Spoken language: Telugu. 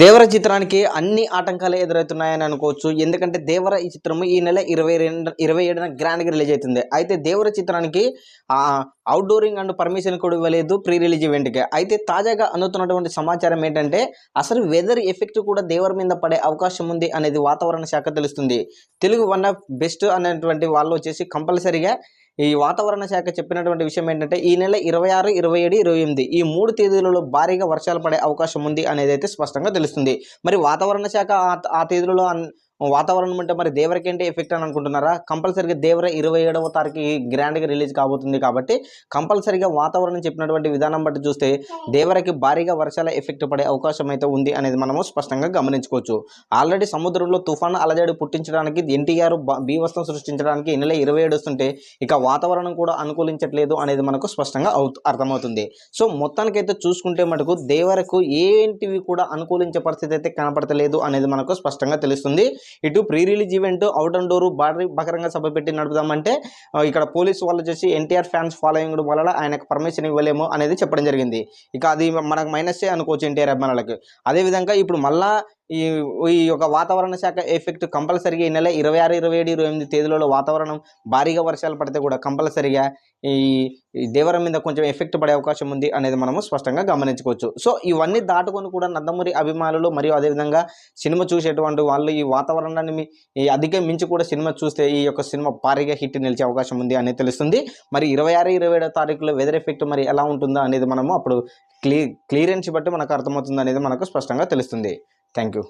దేవర చిత్రానికి అన్ని ఆటంకాలు ఎదురవుతున్నాయని అనుకోవచ్చు. ఎందుకంటే దేవర ఈ చిత్రము ఈ నెల ఇరవై రెండు ఇరవై ఏడున గ్రాండ్గా రిలీజ్ అవుతుంది. అయితే దేవర చిత్రానికి అవుట్డోరింగ్ అండ్ పర్మిషన్ కూడా ఇవ్వలేదు ప్రీ రిలీజ్ ఈవెంట్కి అయితే తాజాగా అందుతున్నటువంటి సమాచారం ఏంటంటే అసలు వెదర్ ఎఫెక్ట్ కూడా దేవర మీద పడే అవకాశం ఉంది అనేది వాతావరణ శాఖ తెలుస్తుంది. తెలుగు వన్ ఆఫ్ బెస్ట్ అనేటువంటి వాళ్ళు వచ్చేసి కంపల్సరీగా ఈ వాతావరణ శాఖ చెప్పినటువంటి విషయం ఏంటంటే ఈ నెల ఇరవై ఆరు ఇరవై ఏడు ఇరవై ఎనిమిది ఈ మూడు తేదీలలో భారీగా వర్షాలు పడే అవకాశం ఉంది అనేది అయితే స్పష్టంగా తెలుస్తుంది. మరి వాతావరణ శాఖ ఆ- తేదీలలో వాతావరణం అంటే మరి దేవరకి ఎఫెక్ట్ అని అనుకుంటున్నారా? కంపల్సరీగా దేవర ఇరవై ఏడవ తారీఖు గ్రాండ్గా రిలీజ్ కాబోతుంది కాబట్టి కంపల్సరీగా వాతావరణం చెప్పినటువంటి విధానం బట్టి చూస్తే దేవరకి భారీగా వర్షాల ఎఫెక్ట్ పడే అవకాశం అయితే ఉంది అనేది మనము స్పష్టంగా గమనించుకోవచ్చు. ఆల్రెడీ సముద్రంలో తుఫాను అలజడి పుట్టించడానికి ఎన్టీఆర్ బీవస్తం సృష్టించడానికి నెల ఇరవై ఏడు వస్తుంటే ఇక వాతావరణం కూడా అనుకూలించట్లేదు అనేది మనకు స్పష్టంగా అర్థమవుతుంది. సో మొత్తానికైతే చూసుకుంటే మటుకు దేవరకు ఏంటివి కూడా అనుకూలించే పరిస్థితి అయితే కనపడతలేదు అనేది మనకు స్పష్టంగా తెలుస్తుంది. ఇటు pre release event out and door భారీ బకరంగా సభ పెట్టి నడుపుదామంటే ఇక్కడ పోలీసు వాళ్ళు వచ్చేసి ఎన్టీఆర్ ఫ్యాన్స్ ఫాలోయింగ్ వల్ల ఆయనకు పర్మిషన్ ఇవ్వలేము అనేది చెప్పడం జరిగింది. ఇక అది మనకు మైనస్ అనుకోవచ్చు ఎన్టీఆర్ అభిమానులకు. అదేవిధంగా ఇప్పుడు మళ్ళా ఈ ఈ యొక్క వాతావరణ శాఖ ఎఫెక్ట్ కంపల్సరీగా ఈ నెల ఇరవై ఆరు ఇరవై ఏడు ఇరవై ఎనిమిది తేదీలలో వాతావరణం భారీగా వర్షాలు పడితే కూడా కంపల్సరీగా ఈ దేవరం మీద కొంచెం ఎఫెక్ట్ పడే అవకాశం ఉంది అనేది మనము స్పష్టంగా గమనించుకోవచ్చు. సో ఇవన్నీ దాటుకొని కూడా నందమూరి అభిమానులు మరియు అదేవిధంగా సినిమా చూసేటువంటి వాళ్ళు ఈ వాతావరణాన్ని మీ- ఈ అధిక మించి కూడా సినిమా చూస్తే ఈ యొక్క సినిమా భారీగా హిట్ నిలిచే అవకాశం ఉంది అనేది తెలుస్తుంది. మరి ఇరవై ఆరు ఇరవై ఏడో తారీఖులో వెదర్ ఎఫెక్ట్ మరి ఎలా ఉంటుందో అనేది మనము అప్పుడు క్లీ క్లియరెన్స్ బట్టి మనకు అర్థమవుతుంది అనేది మనకు స్పష్టంగా తెలుస్తుంది. Thank you.